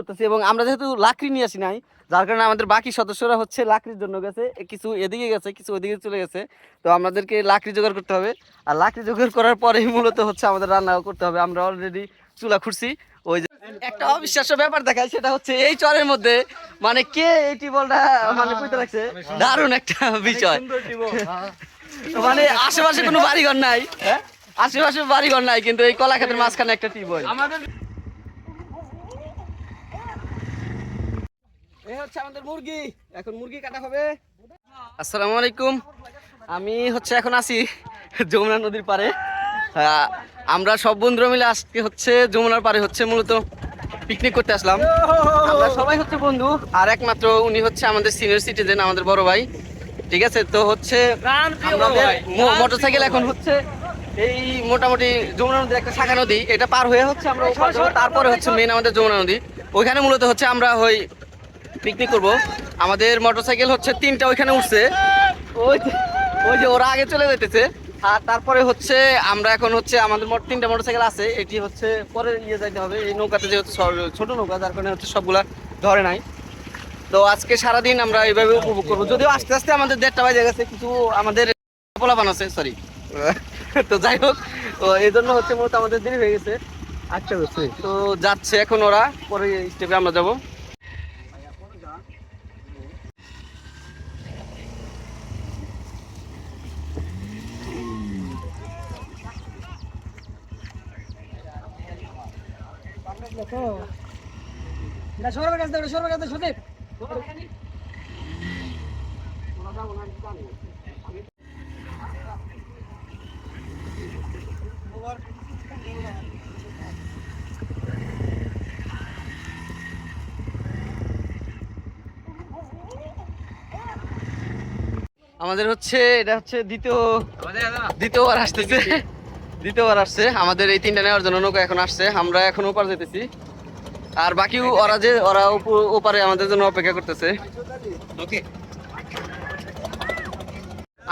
করতেছি এবং আমরা যেহেতু লাকড়ি নিয়ে আসি নাই, যার কারণে আমাদের বাকি সদস্যরা হচ্ছে লাকড়ির জন্য গেছে কিছু এদিকে গেছে, কিছু ওদিকে চলে গেছে। তো আমাদেরকে লাকড়ি জোগাড় করতে হবে। আর লাকড়ি জোগাড় করার পরেই মূলত হচ্ছে আমাদের রান্না করতে হবে। আমরা অলরেডি চুলা খুঁড়ছি। ওই একটা অবিশ্বাস্য ব্যাপার দেখায় সেটা হচ্ছে এই চরের মধ্যে মানে কে এই টিবলটা মানে কইতে রাখছে দারুণ একটা বিষয়। মানে আশেপাশে কোনো বাড়িঘর নাই হ্যাঁ? আশেপাশে বাড়িঘর নাই, কিন্তু এই কলা ক্ষেতের মাঝখানে একটা টিউবওয়েল আমাদের এই হচ্ছে আমাদের মুরগি। এখন মুরগি কাটা হবে। আসসালামু আলাইকুম। আমি হচ্ছে এখন আছি যমুনা নদীর পারে আমরা সব বন্ধুরা মিলে আজকে হচ্ছে যমুনার পারে হচ্ছে মূলত পিকনিক করতে আসলাম। আমরা সবাই হচ্ছে বন্ধু আর একমাত্র উনি হচ্ছে আমাদের সিনিয়র সিটিজেন আমাদের বড় ভাই। ঠিক আছে? তো হচ্ছে আমাদের মোটরসাইকেল এখন হচ্ছে এই মোটামুটি যমুনা নদীর একটা শাখা নদী। এটা পার হয়ে হচ্ছে আমরা তারপরে হচ্ছে মেন আমাদের যমুনা নদী। ওইখানে মূলত হচ্ছে আমরা ওই পিকনিক করব। আমাদের মোটরসাইকেল হচ্ছে তিনটা ওইখানে উঠছে। ওই যে ওই যে ওরা আগে চলে যেতেছে আর তারপরে হচ্ছে আমরা এখন হচ্ছে আমাদের মোট তিনটা মোটরসাইকেল আছে। এটি হচ্ছে পরে ইয়ে যাইতে হবে। এই নৌকাতে যেহেতু ছোট নৌকা যার কারণে হচ্ছে সবগুলা ধরে নাই। তো আজকে সারাদিন আমরা এইভাবে উপভোগ করব। যদিও আস্তে আস্তে আমাদের দেড়টা বাজে গেছে কিছু আমাদের পোলাপান আছে সরি তো যাই হোক তো এই জন্য হচ্ছে মূলত আমাদের দেরি হয়ে গেছে। আচ্ছা তো যাচ্ছে এখন ওরা পরে স্টেপে আমরা যাব। সরবার কাছে দাও সরবার কাছে সদীপ আমাদের হচ্ছে এটা হচ্ছে দ্বিতীয় দ্বিতীয়বার আসতেছে। দ্বিতীয়বার আসছে। আমাদের এই তিনটা নেওয়ার জন্য নৌকা এখন আসছে। আমরা এখন ওপার যেতেছি আর বাকি ওরা যে ওরা ওপারে আমাদের জন্য অপেক্ষা করতেছে।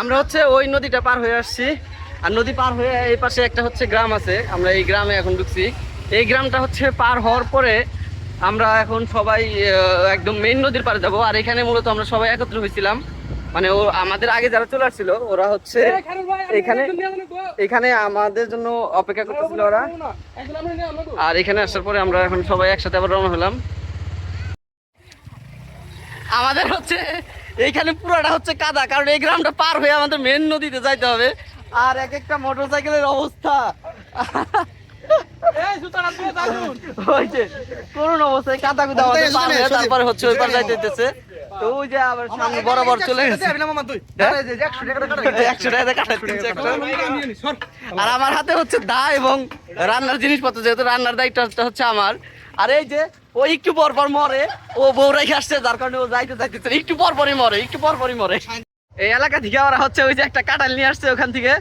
আমরা হচ্ছে ওই নদীটা পার হয়ে আসছি। আর নদী পার হয়ে এই পাশে একটা হচ্ছে গ্রাম আছে। আমরা এই গ্রামে এখন ঢুকছি। এই গ্রামটা হচ্ছে পার হওয়ার পরে আমরা এখন সবাই একদম মেইন নদীর পারে যাব। আর এখানে মূলত আমরা সবাই একত্র হয়েছিলাম। মানে ও আমাদের আগে যারা চলে আসছিল ওরা হচ্ছে এখানে এখানে আমাদের জন্য অপেক্ষা করতেছিল ওরা। আর এখানে আসার পরে আমরা এখন সবাই একসাথে আবার রওনা হলাম। আমাদের হচ্ছে এইখানে পুরোটা হচ্ছে কাদা কারণ এই গ্রামটা পার হয়ে আমাদের মেন নদীতে যাইতে হবে। আর এক একটা মোটরসাইকেলের অবস্থা। ওই যে করুন অবস্থায় কাদা কুদা তারপরে হচ্ছে ওই পার যাইতে তো ওই যে আবার সামনে বরাবর চলে গেছে হ্যাঁ? একশো টাকা। আর আমার হাতে হচ্ছে দা এবং রান্নার জিনিসপত্র যেহেতু রান্নার দায়িত্বটা হচ্ছে আমার। আর এই যে ও একটু পর পর মরে ও বউ রেখে আসছে যার কারণে ও যাইতে যাইতেছে একটু পর পরই মরে একটু পর পরই মরে। এই এলাকা থেকে ওরা হচ্ছে ওই যে একটা কাঁঠাল নিয়ে আসছে ওখান থেকে।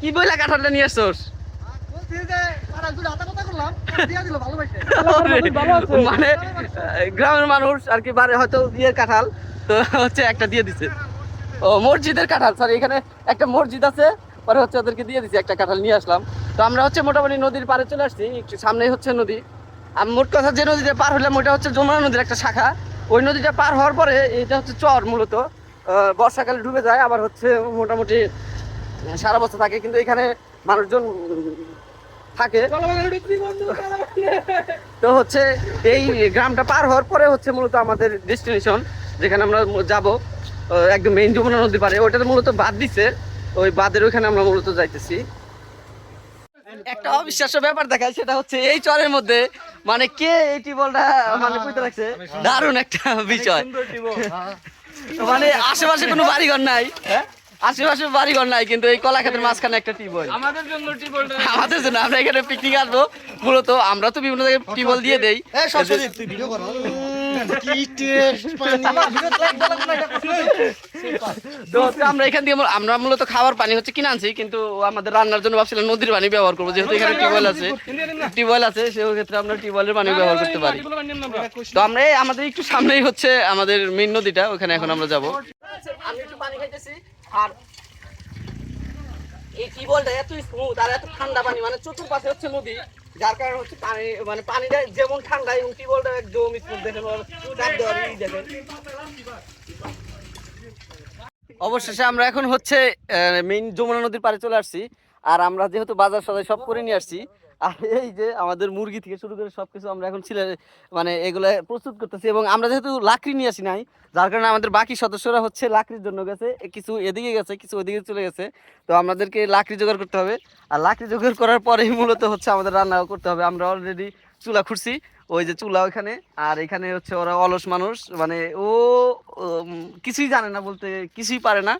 কি বইলা কাঁঠালটা নিয়ে আসছোস? মানে গ্রামের মানুষ আর কি বারে হয়তো ইয়ের কাঁঠাল তো হচ্ছে একটা দিয়ে দিছে। ও মসজিদের কাঁঠাল সরি এখানে একটা মসজিদ আছে পরে হচ্ছে ওদেরকে দিয়ে দিছে একটা কাঁঠাল নিয়ে আসলাম। তো আমরা হচ্ছে মোটামুটি নদীর পাড়ে চলে আসছি একটু সামনেই হচ্ছে নদী। আর মোট কথা যে নদীটা পার হলাম ওইটা হচ্ছে যমুনা নদীর একটা শাখা। ওই নদীটা পার হওয়ার পরে এটা হচ্ছে চর মূলত। বর্ষাকালে ডুবে যায় আবার হচ্ছে মোটামুটি সারা বছর থাকে কিন্তু এখানে মানুষজন থাকে। তো হচ্ছে এই গ্রামটা পার হওয়ার পরে হচ্ছে মূলত আমাদের ডেস্টিনেশন যেখানে আমরা যাব একদম মেইন যমুনা নদী পারে ওটাতে মূলত বাদ দিছে। ওই বাদের ওইখানে আমরা মূলত যাইতেছি। একটা অবিশ্বাস্য ব্যাপার দেখায় সেটা হচ্ছে এই চরের মধ্যে মানে কে এই টিবলটা মানে কইতে রাখছে দারুণ একটা বিষয়। মানে আশেপাশে কোনো বাড়িঘর নাই। হ্যাঁ? আশেপাশে বাড়িঘর নাই কিন্তু এই কলা ক্ষেতের মাঝখানে একটা টিবল। আমাদের জন্য টিবলটা আমাদের জন্য আমরা এখানে পিকনিক আসব। মূলত আমরা তো বিভিন্ন জায়গায় টিবল দিয়ে দেই। তো হচ্ছে আমরা এখান থেকে মূল- আমরা মূলত খাবার পানি হচ্ছে কিনে আনছি কিন্তু আমাদের রান্নার জন্য ভাবছিলাম নদীর পানি ব্যবহার করব যেহেতু এখানে টিউবওয়েল আছে। টিউবওয়েল আছে সেই ক্ষেত্রে আমরা টিউবওয়েলের পানি ব্যবহার করতে পারি। তো আমরা এই আমাদের একটু সামনেই হচ্ছে আমাদের মেন নদীটা ওখানে এখন আমরা যাব। আমি একটু পানি খাইতেছি। আর এই টিউবওয়েলটা এত স্মুথ আর এত ঠান্ডা পানি মানে চতুর্পাশে হচ্ছে নদী, যার কারণে হচ্ছে পানি মানে পানিটা যেমন ঠান্ডা, এবং টিউবওয়েলটা একদম স্মুথ দেখেন অবশেষে আমরা এখন হচ্ছে মেইন যমুনা নদীর পাড়ে চলে আসছি, আর আমরা যেহেতু বাজার সদাই সব করে নিয়ে আসছি আর এই যে আমাদের মুরগি থেকে শুরু করে সবকিছু আমরা এখন ছিলে মানে এগুলো প্রস্তুত করতেছি এবং আমরা যেহেতু লাকড়ি নিয়ে আসি নাই, যার কারণে আমাদের বাকি সদস্যরা হচ্ছে লাকড়ির জন্য গেছে, কিছু এদিকে গেছে, কিছু ওদিকে চলে গেছে। তো আমাদেরকে লাকড়ি জোগাড় করতে হবে। আর লাকড়ি জোগাড় করার পরেই মূলত হচ্ছে আমাদের রান্নাও করতে হবে। আমরা অলরেডি চুলা খুঁড়ছি। ওই যে চুলা ওখানে আর এখানে হচ্ছে ওরা অলস মানুষ মানে ও কিছুই জানে না বলতে কিছুই পারে না।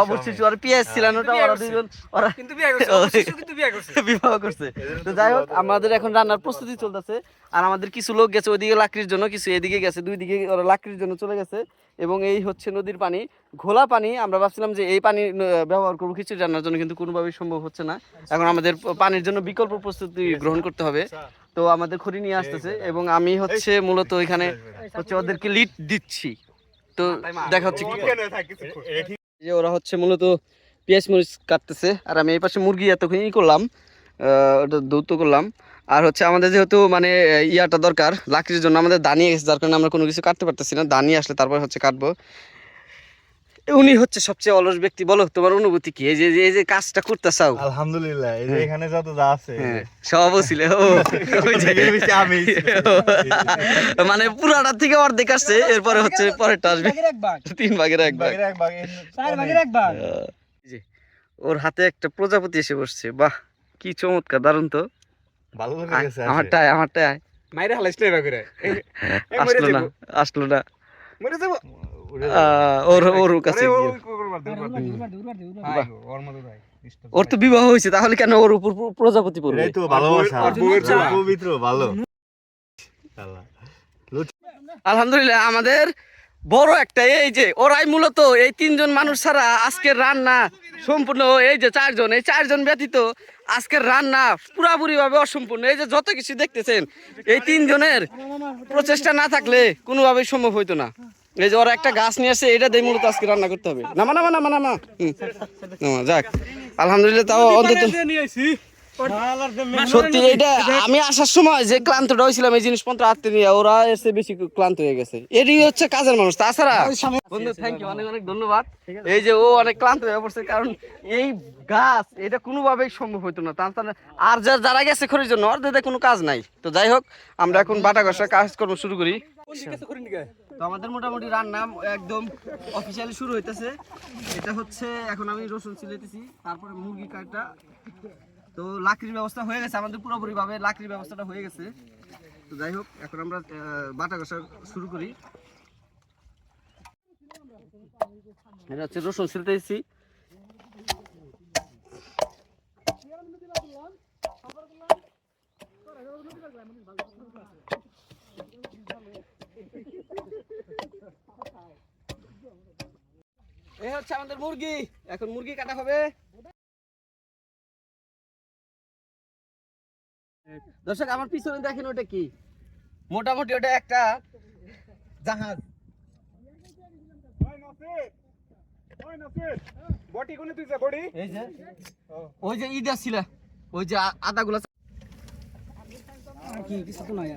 অবশ্যই ওরা পিএস ছিলেন ওটা ওরা দুজন ওরা কিন্তু বিয়ে করছে অবশ্যই কিন্তু বিয়ে করছে। বিবাহ করছে। তো যাই হোক আমাদের এখন রান্নার প্রস্তুতি চলতেছে আর আমাদের কিছু লোক গেছে ওইদিকে লাকড়ির জন্য কিছু এদিকে গেছে দুই দিকে ওরা লাকড়ির জন্য চলে গেছে এবং এই হচ্ছে নদীর পানি। ঘোলা পানি আমরা ভাবছিলাম যে এই পানি ব্যবহার করব খিচুড়ি রান্নার জন্য কিন্তু কোনোভাবেই সম্ভব হচ্ছে না। এখন আমাদের পানির জন্য বিকল্প প্রস্তুতি গ্রহণ করতে হবে। তো আমাদের খড়ি নিয়ে আসতেছে এবং আমি হচ্ছে মূলত এখানে হচ্ছে ওদেরকে লিড দিচ্ছি। তো দেখা হচ্ছে যে ওরা হচ্ছে মূলত পেঁয়াজ মরিচ কাটতেছে। আর আমি এই পাশে মুরগি এতক্ষণ ই করলাম আহ, ওটা দৌত করলাম। আর হচ্ছে আমাদের যেহেতু মানে ইয়াটা দরকার লাকড়ির জন্য আমাদের দানিয়ে গেছে যার কারণে আমরা কোনো কিছু কাটতে পারতেছি না। দানিয়ে আসলে তারপর হচ্ছে কাটবো। উনি হচ্ছে সবচেয়ে অলস ব্যক্তি। বলো তোমার অনুভূতি কি? এই যে এই যে কাজটা করতে চাও। আলহামদুলিল্লাহ এই যে এখানে যত যা আছে হ্যাঁ সব ছিল। ও আমি মানে পুরাটা থেকে অর্ধেক আসছে এরপরে হচ্ছে পরেরটা আসবে। এক ভাগ। তিন ভাগের এক ভাগ। চার ভাগের এক ভাগ। এই যে, ওর হাতে একটা প্রজাপতি এসে বসছে। বাহ কি চমৎকার দারুণ তো। ভালো আয়, লেগে গেছে আমারটা আয়, আমারটা আয়। মাইরে হালাইছ না করে। আসলো না আসলো না। মরে যাব। ওর কাছে তো বিবাহ হয়েছে তাহলে কেন ওর উপর প্রজাপতি পড়বে? এটাই তো ভালোবাসা। পবিত্র ভালো। আলহামদুলিল্লাহ আমাদের বড় একটা এই যে ওরাই মূলত এই তিনজন মানুষ ছাড়া আজকের রান্না সম্পূর্ণ এই যে চারজন এই চারজন ব্যতীত আজকের রান্না পুরাপুরি ভাবে অসম্পূর্ণ। এই যে যত কিছু দেখতেছেন এই তিনজনের প্রচেষ্টা না থাকলে কোনোভাবেই সম্ভব হইতো না। এই যে ওরা একটা গাছ নিয়ে আসে এটা দিয়ে মূলত আজকে রান্না করতে হবে। নামা নামা নামা নামা। নামা, যাক। আলহামদুলিল্লাহ তাও অন্তত সত্যি এটা আমি আসার সময় যে ক্লান্তটা হয়েছিলাম এই জিনিসপত্র আনতে নিয়ে ওরা এসে বেশি ক্লান্ত হয়ে গেছে। এরই হচ্ছে কাজের মানুষ। তাছাড়া বন্ধু থ্যাংক ইউ অনেক অনেক ধন্যবাদ। এই যে ও অনেক ক্লান্ত হয়ে পড়ছে কারণ এই গাছ এটা কোনোভাবেই সম্ভব হতো না। তাছাড়া আর যা যারা গেছে খড়ির জন্য ওদের কোনো কাজ নাই। তো যাই হোক আমরা এখন বাটা ঘষা কাজকর্ম শুরু করি। তো আমাদের মোটামুটি রান্না একদম অফিসিয়ালি শুরু হইতেছে। এটা হচ্ছে, এখন আমি রসুন ছিলাইতেছি, তারপরে মুরগি কাটা তো লাকড়ির ব্যবস্থা হয়ে গেছে, আমাদের পুরোপুরি ভাবে লাকড়ির ব্যবস্থাটা হয়ে গেছে। তো যাই হোক, এখন আমরা বাটা কষা শুরু করি। এটা হচ্ছে রসুন ছিলতেছি এই হচ্ছে আমাদের মুরগি। এখন মুরগি কাটা হবে। দর্শক, আমার পিছনে দেখেন ওটা কি? মোটামুটি ওটা একটা জাহাজ। কোনে তুই যা কি, কিছু তো নাই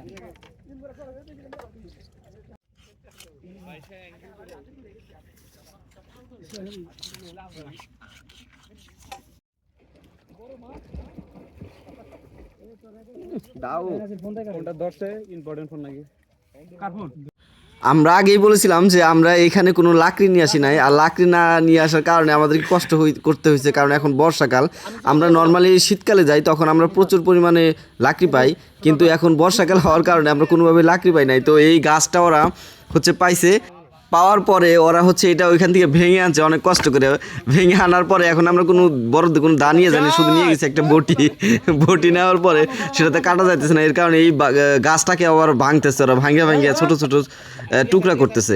দাও। ফোনটা ধরছে ইম্পর্টেন্ট ফোন নাকি? কার ফোন? আমরা আগেই বলেছিলাম যে আমরা এখানে কোনো লাকড়ি নিয়ে আসি নাই আর লাকড়ি না নিয়ে আসার কারণে আমাদের কষ্ট করতে হয়েছে কারণ এখন বর্ষাকাল। আমরা নর্মালি শীতকালে যাই তখন আমরা প্রচুর পরিমাণে লাকড়ি পাই কিন্তু এখন বর্ষাকাল হওয়ার কারণে আমরা কোনোভাবে লাকড়ি পাই নাই। তো এই গাছটা ওরা হচ্ছে পাইছে। পাওয়ার পরে ওরা হচ্ছে এটা ওইখান থেকে ভেঙে আনছে, অনেক কষ্ট করে। ভেঙে আনার পরে এখন আমরা কোনো বড় কোনো দাঁড়িয়ে জানি শুধু নিয়ে গেছে একটা বটি। বটি নেওয়ার পরে সেটাতে কাটা যাইতেছে না, এর কারণে এই গাছটাকে আবার ভাঙতেছে ওরা ভাঙে ভাঙে ছোট ছোট টুকরা করতেছে।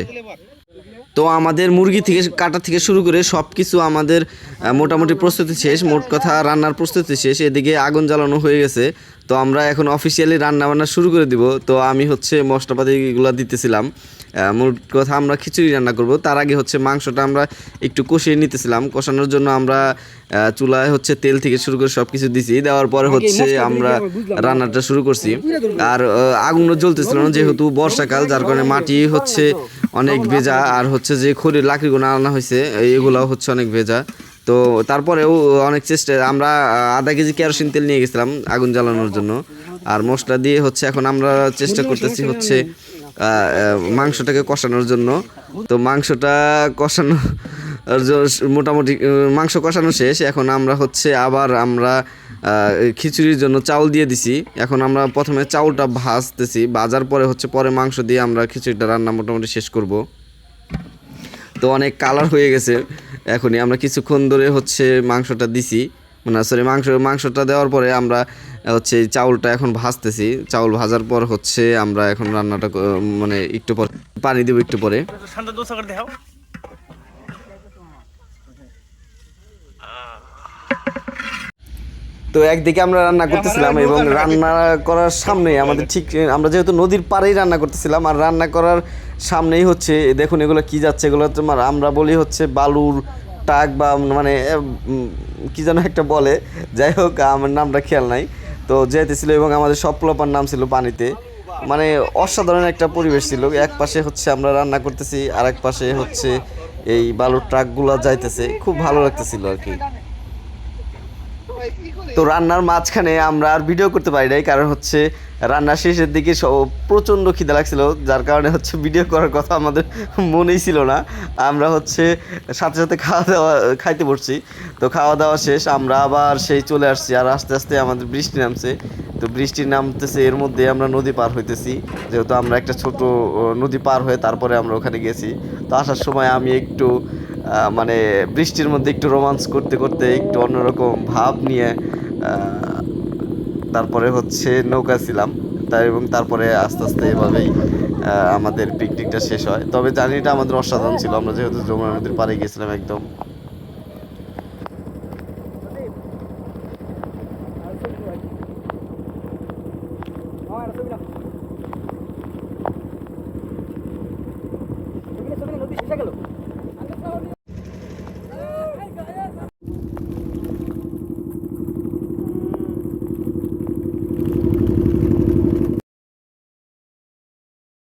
তো আমাদের মুরগি থেকে কাটা থেকে শুরু করে সব কিছু আমাদের মোটামুটি প্রস্তুতি শেষ। মোট কথা রান্নার প্রস্তুতি শেষ, এদিকে আগুন জ্বালানো হয়ে গেছে। তো আমরা এখন অফিসিয়ালি রান্না বান্না শুরু করে দিব। তো আমি হচ্ছে মশলাপাতিগুলো দিতেছিলাম। মোট কথা আমরা খিচুড়ি রান্না করব। তার আগে হচ্ছে মাংসটা আমরা একটু কষিয়ে নিতেছিলাম। কষানোর জন্য আমরা চুলায় হচ্ছে তেল থেকে শুরু করে সব কিছু দিছি। দেওয়ার পরে হচ্ছে আমরা রান্নাটা শুরু করছি। আর আগুনও জ্বলতেছিল না যেহেতু বর্ষাকাল যার কারণে মাটি হচ্ছে অনেক ভেজা। আর হচ্ছে যে খড়ির লাকড়িগুলো আনা হয়েছে এগুলাও হচ্ছে অনেক ভেজা। তো তারপরেও অনেক চেষ্টা আমরা আধা কেজি কেরোসিন তেল নিয়ে গেছিলাম আগুন জ্বালানোর জন্য। আর মশলা দিয়ে হচ্ছে এখন আমরা চেষ্টা করতেছি হচ্ছে মাংসটাকে কষানোর জন্য। তো মাংসটা কষানো মোটামুটি মাংস কষানো শেষ। এখন আমরা হচ্ছে আবার আমরা খিচুড়ির জন্য চাউল দিয়ে দিছি। এখন আমরা প্রথমে চাউলটা ভাজতেছি। ভাজার পরে হচ্ছে পরে মাংস দিয়ে আমরা খিচুড়িটা রান্না মোটামুটি শেষ করব। তো অনেক কালার হয়ে গেছে। এখনই আমরা কিছুক্ষণ ধরে হচ্ছে মাংসটা দিছি। মানে সরি মাংস, মাংসটা দেওয়ার পরে আমরা হচ্ছে চাউলটা এখন ভাজতেছি। চাউল ভাজার পর হচ্ছে আমরা এখন রান্নাটা মানে একটু পর পানি দেবো একটু পরে। তো একদিকে আমরা রান্না করতেছিলাম এবং রান্না করার সামনে আমাদের ঠিক আমরা যেহেতু নদীর পাড়েই রান্না করতেছিলাম আর রান্না করার সামনেই হচ্ছে দেখুন এগুলো কি যাচ্ছে এগুলো তোমার আমরা বলি হচ্ছে বালুর টাক বা মানে কি যেন একটা বলে। যাই হোক আমার নামটা খেয়াল নাই। তো যেতেছিল এবং আমাদের সব পোলাপার নাম ছিল পানিতে মানে অসাধারণ একটা পরিবেশ ছিল। এক পাশে হচ্ছে আমরা রান্না করতেছি আর এক পাশে হচ্ছে এই বালুর ট্রাকগুলো যাইতেছে। খুব ভালো লাগতেছিল আর কি। তো রান্নার মাঝখানে আমরা আর ভিডিও করতে পারি নাই, কারণ হচ্ছে রান্নার শেষের দিকে সব প্রচণ্ড খিদে লাগছিল, যার কারণে হচ্ছে ভিডিও করার কথা আমাদের মনেই ছিল না। আমরা হচ্ছে সাথে সাথে খাওয়া দাওয়া, খাইতে পড়ছি তো খাওয়া দাওয়া শেষ, আমরা আবার সেই চলে আসছি, আর আস্তে আস্তে আমাদের বৃষ্টি নামছে। তো বৃষ্টি নামতেছে, এর মধ্যে আমরা নদী পার হইতেছি। যেহেতু আমরা একটা ছোট নদী পার হয়ে তারপরে আমরা ওখানে গেছি। তো আসার সময় আমি একটু মানে বৃষ্টির মধ্যে একটু রোমান্স করতে করতে একটু অন্যরকম ভাব নিয়ে তারপরে হচ্ছে নৌকা ছিলাম। তাই এবং তারপরে আস্তে আস্তে এভাবেই আমাদের পিকনিকটা শেষ হয়। তবে জার্নিটা আমাদের অসাধারণ ছিল। আমরা যেহেতু যমুনা নদীর পাড়ে গেছিলাম একদম।